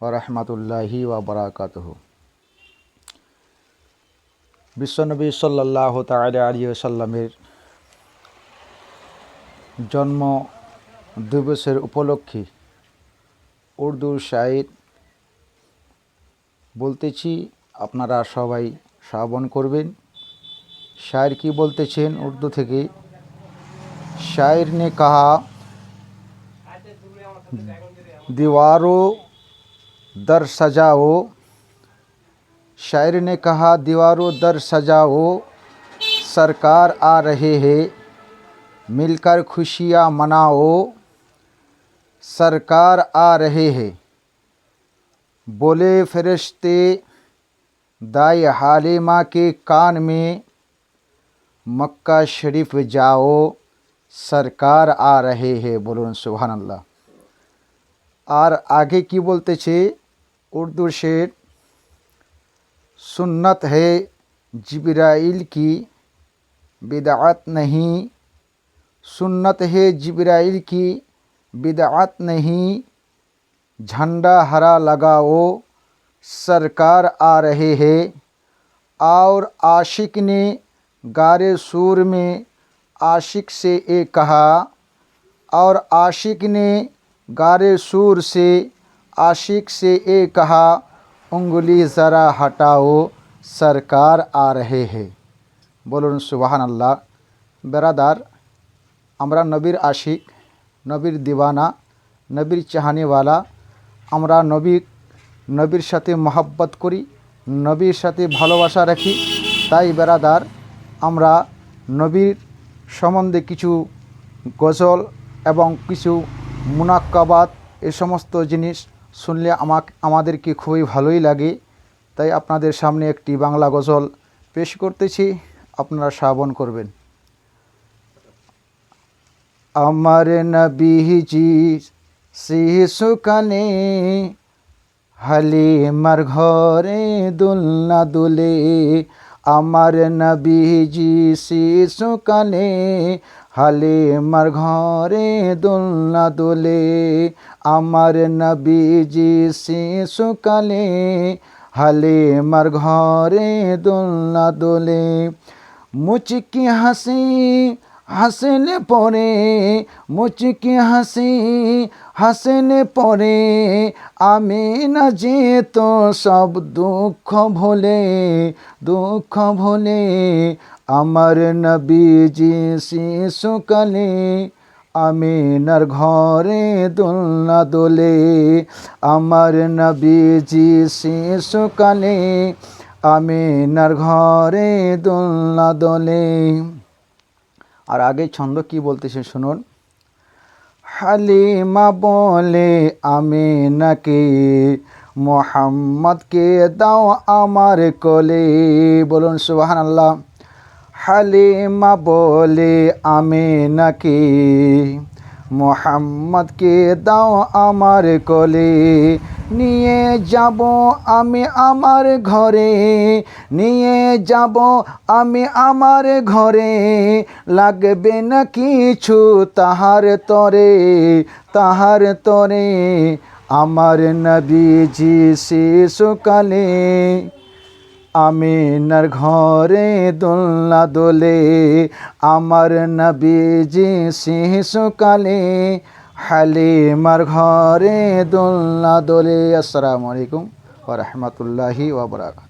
ওরহমতুল্লাহি ওবরাকাতহ বিশ্বনবী সাল্লাহ তালা আলী সাল্লামের জন্ম দিবসের উপলক্ষে উর্দু শায়ের বলতেছি আপনারা সবাই শ্রাবণ করবেন শায়ের কি বলতেছেন উর্দু থেকে शायर ने कहा दीवारों दर सजाओ। शायर ने कहा, दीवारों दर सजाओ। सरकार आ रहे है। मिलकर खुशियाँ मनाओ। सरकार आ रहे है। बोले फरिश्ते, दाई हालिमा के कान में मक्का शरीफ जाओ। सरकार आ रहे है। बोलो सुबहानल्ला और आगे की बोलते छे उर्दू शेर, सुन्नत है जिब्राइल की बिदात नहीं, सुन्नत है जिब्राइल की बिदात नहीं, झंडा हरा लगाओ, सरकार आ रहे है, और आशिक ने गारे सूर में आशिक से ये कहा, और आशिक ने गारे सूर से आशिक से ये कहा उंगली ज़रा हटाओ सरकार आ रहे हैं বলুন সুবাহান আল্লাহ বেরাদার আমরা নবীর আশিক নবীর দিওয়ানা নবীর চাহানিওয়ালা আমরা নবী নবীর সাথে মহাব্বত করি নবীর সাথে ভালোবাসা রাখি তাই বেরাদার আমরা নবীর সম্বন্ধে কিছু গজল এবং কিছু মুনাক্কাবাত এ সমস্ত জিনিস শুনলে আমাক, আমাদেরকে খুবই ভালোই লাগে। তাই আপনাদের সামনে একটি বাংলা গজল পেশ করতেছি, আপনারা শ্রাবণ করবেন। আমার নবীজি শিশুকানে হালিমার ঘরে দুলনা দুলে। আমার নবীজি শিশুকানে হালিমার ঘরে দোলনা দোলে আমার নবীজি শিশুকালে হালিমার ঘরে দোলনা দোলে। মুচকি হাসি হাসেনে পরে, মুচকি হাসি, হাসেনে পরে আমি না যেত সব দুঃখ ভোলে দুঃখ ভোলে, আমার নবীজি শিশুকালে আমিনার ঘরে দোলনা দোলে, আমার নবীজি শিশুকালে আমিনার ঘরে দোলনা দোলে। আর আগে ছন্দ কি বলতেছে শুনুন। হালিমা বলে, আমি নাকি মোহাম্মদকে দাও আমার কলে। বলুন সুবাহান আল্লাহ হালিমা বলে, আমি নাকি মোহাম্মদকে দাও আমার কোলে। নিয়ে যাব আমি আমার ঘরে, নিয়ে যাব আমি আমার ঘরে। লাগবে না কিছু তাহার তরে তাহার তরে আমার নবীজি শিশুকালে। আমিনার ঘরে দোলনা দোলে, আমার নবীজি শিশুকালে। হালিমার ঘরে দোলনা দোলে আসসালামু আলাইকুম ওরহমতুল্লাহি ওবরাকাত